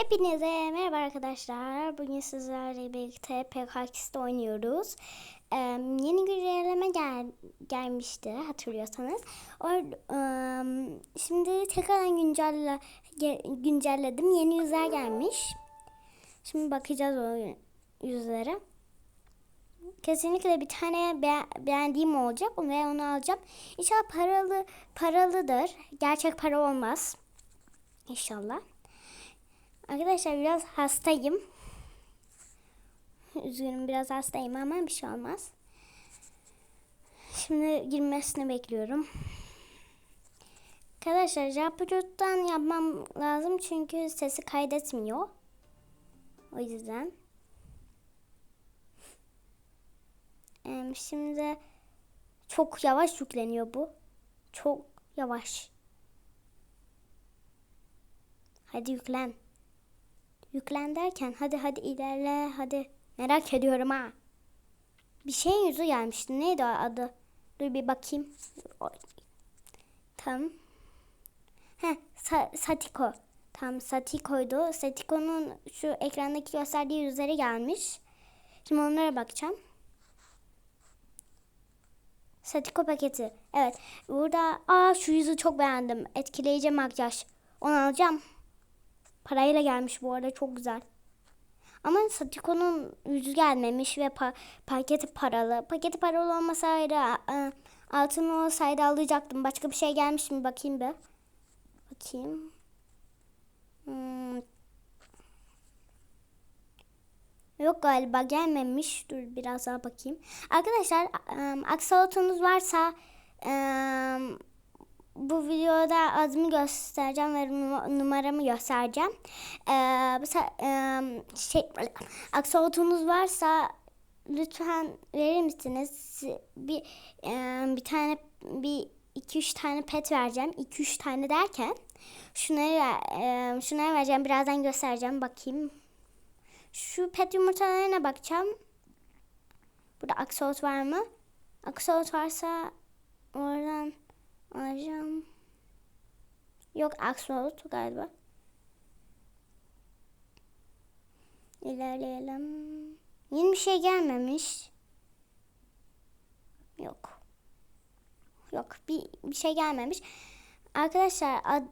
Hepinize merhaba arkadaşlar. Bugün sizlerle birlikte PKX'de oynuyoruz. Ee, yeni güncelleme gel gelmişti hatırlıyorsanız. Or um, şimdi tekrardan güncelle güncelledim. Yeni yüzler gelmiş. Şimdi bakacağız o yüzlere. Kesinlikle bir tane be beğendiğim olacak ve onu alacağım. İnşallah paralı paralıdır. Gerçek para olmaz. İnşallah. Arkadaşlar biraz hastayım. Üzgünüm biraz hastayım ama bir şey olmaz. Şimdi girmesini bekliyorum. Arkadaşlar Japurut'tan yapmam lazım çünkü sesi kaydetmiyor. O yüzden. Şimdi çok yavaş yükleniyor bu. Çok yavaş. Hadi yüklen. Yüklen derken hadi hadi ilerle hadi. Merak ediyorum ha. Bir şeyin yüzü gelmişti. Neydi o adı? Dur bir bakayım. Tamam. Heh, Sa Satiko. Tam Satiko'ydu. Satiko'nun şu ekrandaki gösterdiği yüzleri gelmiş. Şimdi onlara bakacağım. Satiko paketi. Evet. Burada aa şu yüzü çok beğendim. Etkileyici makyaj. Onu alacağım. Parayla gelmiş bu arada çok güzel. Ama Satiko'nun yüzü gelmemiş ve pa paketi paralı. Paketi paralı olmasaydı altın olsaydı alacaktım. Başka bir şey gelmiş mi bakayım bir. Bakayım. Hmm. Yok galiba gelmemiş. Dur biraz daha bakayım. Arkadaşlar um, aksolotunuz varsa um, bu videoda adımı göstereceğim ve numaramı göstereceğim. Ee, mesela şey aksolotunuz varsa lütfen verir misiniz? Bir bir tane bir iki üç tane pet vereceğim. iki üç tane derken şunları e, şunları vereceğim. Birazdan göstereceğim. Bakayım. Şu pet yumurtalarına bakacağım. Burada aksolot var mı? Aksolot varsa oradan alacağım. Yok aksolot galiba. İlerleyelim. Yeni bir şey gelmemiş. Yok. Yok bir, bir şey gelmemiş. Arkadaşlar ad,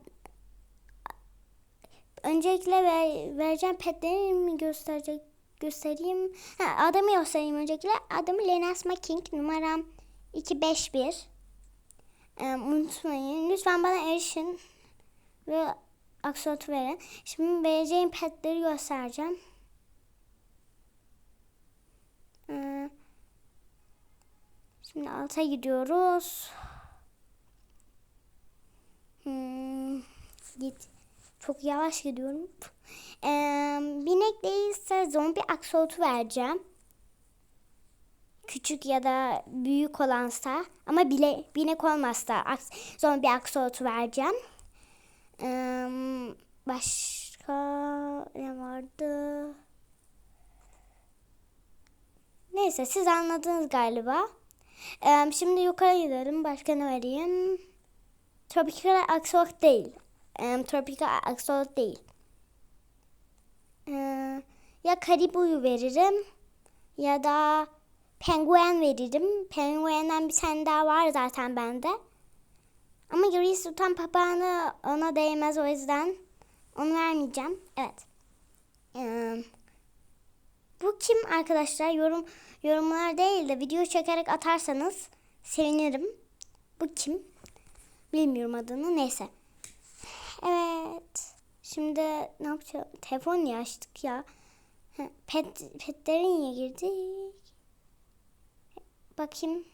öncelikle ver, vereceğim petlerimi gösterecek göstereyim. Ha, adımı göstereyim öncelikle. Adım Lenasma King. Numaram 251. Ee, unutmayın. Lütfen bana erişin. Ve aksolot verin. Şimdi vereceğim petleri göstereceğim. Ee, şimdi alta gidiyoruz. Hmm, git. Çok yavaş gidiyorum. Ee, binek değilse zombi aksolotu vereceğim. Küçük ya da büyük olansa ama bile binek olmazsa aks, zombi aksolotu vereceğim. Başka ne vardı? Neyse siz anladınız galiba. Şimdi yukarı gidelim. Başka ne vereyim? Tropical Axolot değil. Ee, Tropical Axolot değil. Ya Karibu'yu veririm ya da penguen veririm. Penguenden bir tane daha var zaten bende. Ama Gri Sultan papağanı ona değmez o yüzden onu vermeyeceğim. Evet. Ee, bu kim arkadaşlar? Yorum yorumlar değil de video çekerek atarsanız sevinirim. Bu kim? Bilmiyorum adını. Neyse. Evet. Şimdi ne yapacağız? Telefon açtık ya? Pet, petlerin niye girdik? Bakayım.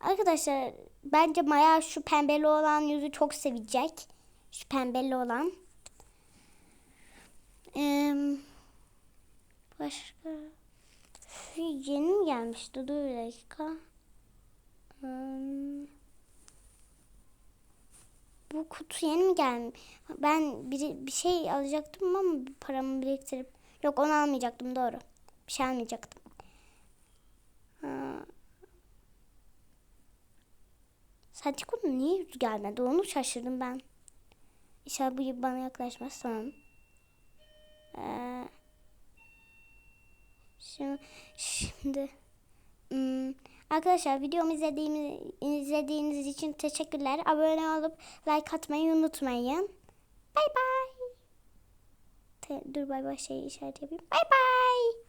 Arkadaşlar bence Maya şu pembeli olan yüzü çok sevecek. Şu pembeli olan. Ee, başka şu yeni mi gelmişti? Dur bir dakika. Hmm. Bu kutu yeni mi gelmiş? Ben bir, bir şey alacaktım ama paramı biriktirip yok onu almayacaktım doğru. Bir şey almayacaktım. Satiko'nun niye yüzü gelmedi onu şaşırdım ben. İnşallah bu bana yaklaşmaz. Tamam. Ee, şimdi, şimdi hmm, arkadaşlar videomu izlediğimiz, izlediğiniz için teşekkürler. Abone olup like atmayı unutmayın. Bay bay. Dur bay bay şey işaret yapayım. Bay bay.